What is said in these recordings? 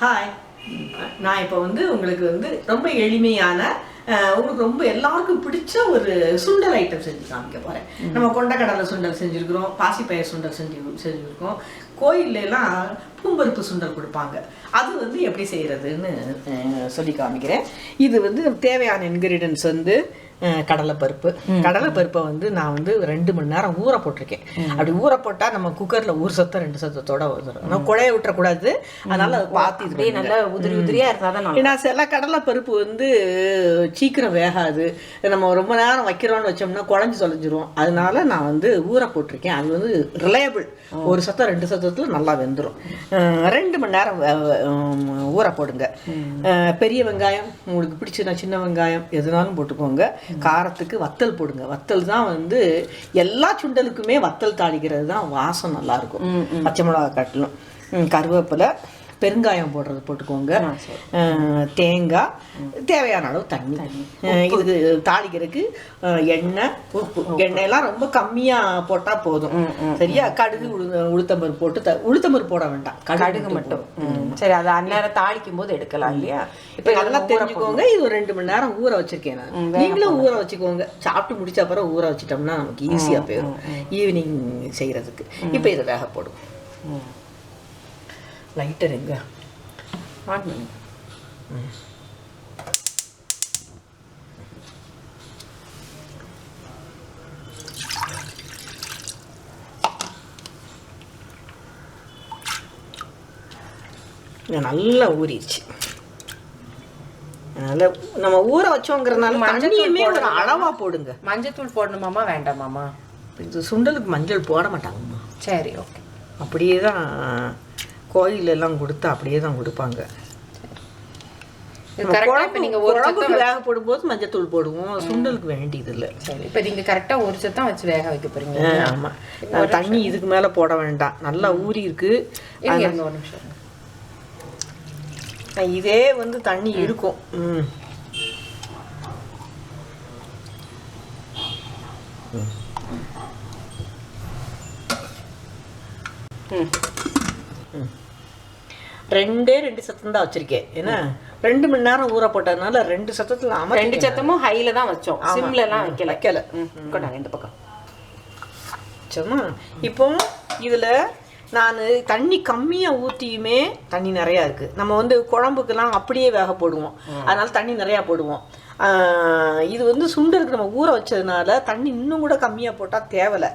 Hi நான் இப்போ வந்து உங்களுக்கு வந்து ரொம்ப எளிமையான உங்களுக்கு ரொம்ப எல்லாருக்கும் பிடிச்ச ஒரு சுண்டல் ஐட்டம் செஞ்சு காமிக்க போகிறேன் நம்ம கொண்டக்கடலை சுண்டல் செஞ்சுருக்கிறோம் பாசிப்பயிர் சுண்டல் செஞ்சு செஞ்சுருக்கோம். கோயில்ல எல்லாம் பூம்பருப்பு சுண்டல் கொடுப்பாங்க. அது வந்து எப்படி செய்கிறதுன்னு சொல்லி காமிக்கிறேன். இது வந்து தேவையான இன்க்ரீடியன்ஸ் வந்து கடலைப்பருப்பு. கடலைப்பருப்பை வந்து நான் வந்து ரெண்டு மணி நேரம் ஊற போட்டிருக்கேன். அப்படி ஊற போட்டால் நம்ம குக்கரில் ஒரு சத்தம் ரெண்டு சத்தத்தோட வந்துடும் நம்ம குழைய விட்டுறக்கூடாது. அதனால அதை பார்த்து நல்லா உதிரி உதிரியா இருந்தா தான் நல்லா ஏன்னா சில கடலை பருப்பு வந்து சீக்கிரம் வேகாது. நம்ம ரொம்ப நேரம் வைக்கிறோம்னு வச்சோம்னா குழஞ்சி தொலைஞ்சிரும். அதனால நான் வந்து ஊற போட்டிருக்கேன். அது வந்து ரிலையபிள் ஒரு சத்தம் ரெண்டு சத்தத்தில் நல்லா வெந்துடும் ரெண்டு மணி நேரம் ஊற போடுங்க. பெரிய வெங்காயம் உங்களுக்கு பிடிச்ச சின்ன வெங்காயம் எதுனாலும் போட்டுக்கோங்க. காரத்துக்கு வத்தல் போடுங்க. வத்தல் தான் வந்து எல்லா சுண்டலுக்குமே வத்தல் தாளிக்கிறது தான் வாசம் நல்லா இருக்கும். பச்சை மிளகா காட்டிலும். கருவேப்பிலை பெருங்காயம் போடுறது போட்டுக்கோங்க. தேங்காய் தேவையான அளவு தண்ணி. இதுக்கு தாளிக்கிறதுக்கு எண்ணெய் உப்பு. எண்ணெயெல்லாம் ரொம்ப கம்மியாக போட்டால் போதும். சரியா? கடுகு உளுந்த உளுத்தம்பருப்பு போட்டு த உளுத்தம்பருப்பு போட வேண்டாம். கடுகு மட்டும். சரி அது அந்நேரம் தாளிக்கும் போது எடுக்கலாம் இல்லையா? இப்போ நல்லா தெரிஞ்சுக்கோங்க. இது ஒரு ரெண்டு மணி நேரம் ஊற வச்சிருக்கேன் நான். நீங்களும் ஊற வச்சுக்கோங்க. சாப்பிட்டு முடிச்ச அப்புறம் ஊற வச்சிட்டோம்னா நமக்கு ஈஸியாக போயிடும் ஈவினிங் செய்கிறதுக்கு இப்போ இதை வேக போடும் லைட்டர் எங்க? ஆன் நல்லா ஊறிடுச்சு. அதனால நம்ம ஊற வச்சோங்கிறதுனால தண்ணியுமே ஒரு அளவா போடுங்க. மஞ்சத்தூள் போடணுமாமா வேண்டாமாமா இது சுண்டலுக்கு மஞ்சள் போட மாட்டாங்கம்மா. சரி ஓகே அப்படியே தான் கோயில் எல்லாம் கொடுத்தா அப்படியே தான் கொடுப்பாங்க. குழம்புக்கு வேக போடும்போது மஞ்சத்தூள் போடுவோம். சுண்டலுக்கு வேண்டியது இல்லை சரி இப்ப நீங்க கரெக்டா ஒரு சத்தம் வச்சு வேக வைக்க போறீங்க ஆமா. நான் தண்ணி இதுக்கு மேல போட வேண்டாம். நல்லா ஊறி இருக்கு. ஒரு நிமிஷம். இதே வந்து தண்ணி இருக்கும். ம். ம். ரெண்டே ரெண்டு சத்தம் தான் வச்சிருக்கேன். ஏன்னா ரெண்டு மணி நேரம் ஊற போட்டதுனால ரெண்டு சத்தத்துல ரெண்டு சத்தமும் ஹைல தான் வச்சோம். சிம்ல எல்லாம் வைக்கல. வைக்கல. கொண்டாங்க இந்த பக்கம். சரிம்மா இப்போ இதில் நான் தண்ணி கம்மியாக ஊற்றியுமே தண்ணி நிறையா இருக்குது நம்ம வந்து குழம்புக்கெல்லாம் அப்படியே வேக போடுவோம். அதனால தண்ணி நிறையா போடுவோம். இது வந்து சுண்டலுக்கு நம்ம ஊற வச்சதுனால தண்ணி இன்னும் கூட கம்மியாக போட்டால் தேவலை.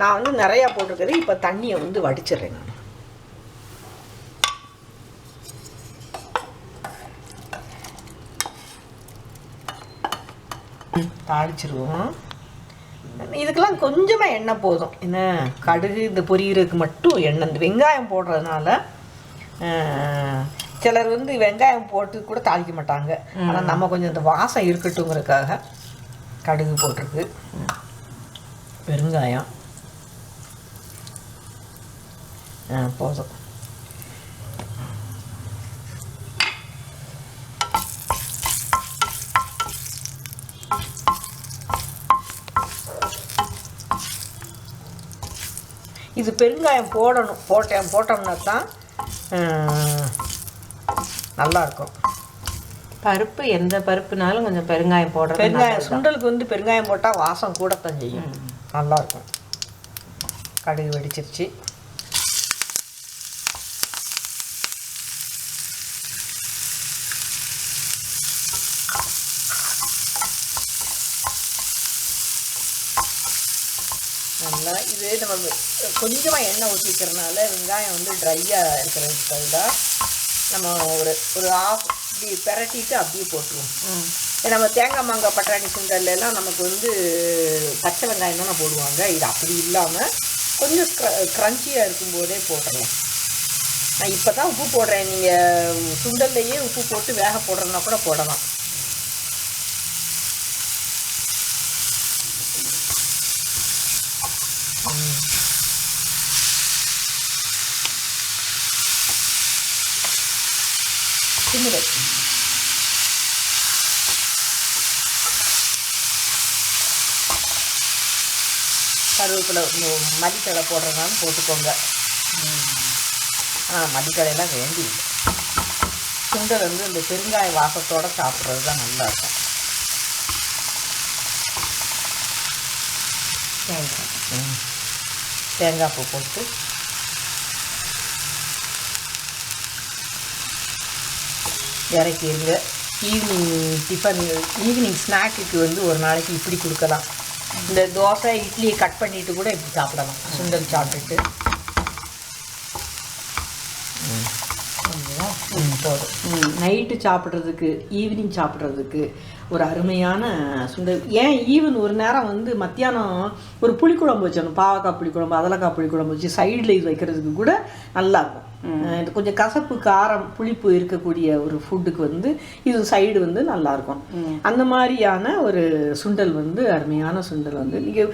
நான் வந்து நிறையா போட்டிருக்கிறது இப்போ தண்ணியை வந்து வடிச்சிடுறேன் தாளிச்சிருவோம். இதுக்கெல்லாம் கொஞ்சமாக எண்ணெய் போதும். என்ன? கடுகு இந்த பொரியறதுக்கு மட்டும் எண்ணெய். இந்த வெங்காயம் போடுறதுனால சிலர் வந்து வெங்காயம் போட்டு கூட தாளிக்க மாட்டாங்க. ஆனால் நம்ம கொஞ்சம் இந்த வாசம் இருக்கட்டுங்கிறதுக்காக கடுகு போட்டிருக்கு. பெருங்காயம். போதும். இது பெருங்காயம் போடணும். போட்டேன். போட்டோம்னா தான் ஆஹ், நல்லா இருக்கும் பருப்பு எந்த பருப்புனாலும் கொஞ்சம் பெருங்காயம் போடுறது பெருங்காயம் சுண்டலுக்கு வந்து பெருங்காயம் போட்டால் வாசம் கூடத்தான் செய்யும். நல்லா இருக்கும் கடுகு வெடிச்சிருச்சு. நல்லா இது நம்ம கொஞ்சமாக எண்ணெய் ஊற்றிக்கிறதுனால வெங்காயம் வந்து ட்ரையாக இருக்கிறதுக்கு பதிலாக நம்ம ஒரு ஒரு ஆஃப் இப்படி பெரட்டிட்டு அப்படியே போட்டுருவோம். நம்ம தேங்காய் மாங்காய் பட்டாணி சுண்டல்ல எல்லாம் நமக்கு வந்து பச்சை வெங்காயம் தானே போடுவாங்க. இது அப்படி இல்லாமல் கொஞ்சம் க்ரன்ச்சியாக இருக்கும்போதே போட்டுடலாம் நான் இப்போ தான் உப்பு போடுறேன். நீங்கள் சுண்டல்லையே உப்பு போட்டு வேக போடுறதுனா கூட போடலாம். கருவேப்பிலை ம- மல்லித்தழை போடுறதுனாலும் போட்டுக்கோங்க. ஆனால் மல்லித்தழையெல்லாம் வேண்டி இல்லை சுண்டல் வந்து இந்த பெருங்காய வாசத்தோட சாப்பிட்றது தான் நல்லா இருக்கும். தேங்காய். தேங்காய் பூ போட்டு இறக்கிடுங்க. ஈவினிங் டிஃபன் ஈவினிங் ஸ்நாக்குக்கு வந்து ஒரு நாளைக்கு இப்படி கொடுக்கலாம். இந்த தோசை இட்லியை கட் பண்ணிட்டு கூட இப்படி சாப்பிடலாம். சுண்டல் சாப்பிட்டுட்டு ம், போதும். நைட்டு சாப்பிட்றதுக்கு ஈவினிங் சாப்பிட்றதுக்கு ஒரு அருமையான சுண்டல். ஏன் ஈவன் ஒரு நேரம் வந்து மத்தியானம் ஒரு புளிக்குழம்பு வச்சிடணும். பாவக்காய் புளிக்குழம்பு அதலக்காய் புளிக்குழம்பு வச்சு சைடில் இது வைக்கிறதுக்கு கூட நல்லாயிருக்கும் இது கொஞ்சம் கசப்பு காரம் புளிப்பு இருக்கக்கூடிய ஒரு ஃபுட்டுக்கு வந்து இது சைடு வந்து நல்லா இருக்கும் அந்த மாதிரியான ஒரு சுண்டல் வந்து அருமையான சுண்டல் வந்து நீங்கள்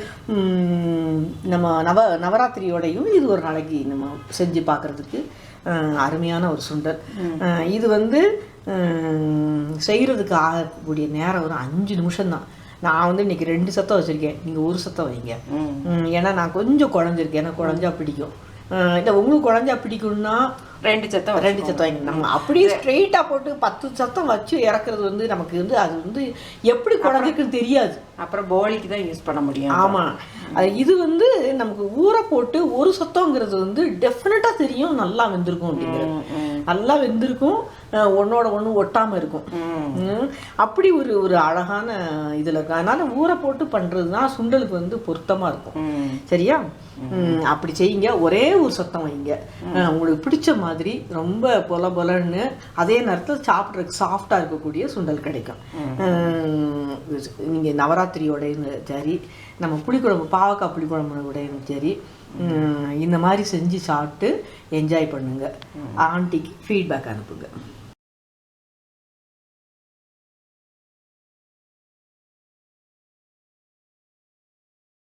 நம்ம நவ நவராத்திரியோடையும் இது ஒரு நாளைக்கு நம்ம செஞ்சு பார்க்குறதுக்கு அருமையான ஒரு சுண்டல். இது வந்து செய்கிறதுக்கு ஆகக்கூடிய நேரம் ஒரு அஞ்சு நிமிஷம்தான். நான் வந்து இன்னைக்கு ரெண்டு சத்தம் வச்சுருக்கேன். நீங்கள் ஒரு சத்தம் வைங்க. ஏன்னா நான் கொஞ்சம் குழஞ்சிருக்கேன். எனக்கு குழஞ்சா பிடிக்கும். இல்லை உங்களுக்கு குழஞ்சா பிடிக்கும்னா ரெண்டு சத்தம் ரெண்டு சத்தம் வைங்க நம்ம அப்படியே ஸ்ட்ரெயிட்டாக போட்டு பத்து சத்தம் வச்சு இறக்குறது வந்து நமக்கு வந்து அது வந்து எப்படி குழந்தைக்குன்னு தெரியாது. அப்புறம் போலிக்கு தான் யூஸ் பண்ண முடியும். ஆமாம் இது வந்து நமக்கு ஊற போட்டு ஒரு சத்தங்கிறது வந்து டெஃபினட்டாக தெரியும் நல்லா வெந்திருக்கும் அப்படிங்கிறது. நல்லா வெந்திருக்கும் ஒண்ணோட ஒன்று ஒட்டாமல் இருக்கும். அப்படி ஒரு ஒரு அழகான இதில் இருக்கு அதனால ஊற போட்டு பண்ணுறது தான் சுண்டலுக்கு வந்து பொருத்தமாக இருக்கும். சரியா? அப்படி செய்யுங்க. ஒரே ஒரு சத்தம் வைங்க. உங்களுக்கு பிடிச்ச மாதிரி ரொம்ப பொல பொலன்னு அதே நேரத்தில் சாப்பிட்றதுக்கு சாஃப்டாக இருக்கக்கூடிய சுண்டல் கிடைக்கும். நீங்கள் நவராத்திரியோடையும் சரி நம்ம புளிக்குழம்பு பாவக்காய் புளிக்குழம்போடையும் சரி இந்த மாதிரி செஞ்சு சாப்பிட்டு என்ஜாய் பண்ணுங்க. ஆண்டிக்கு ஃபீட்பேக் அனுப்புங்க.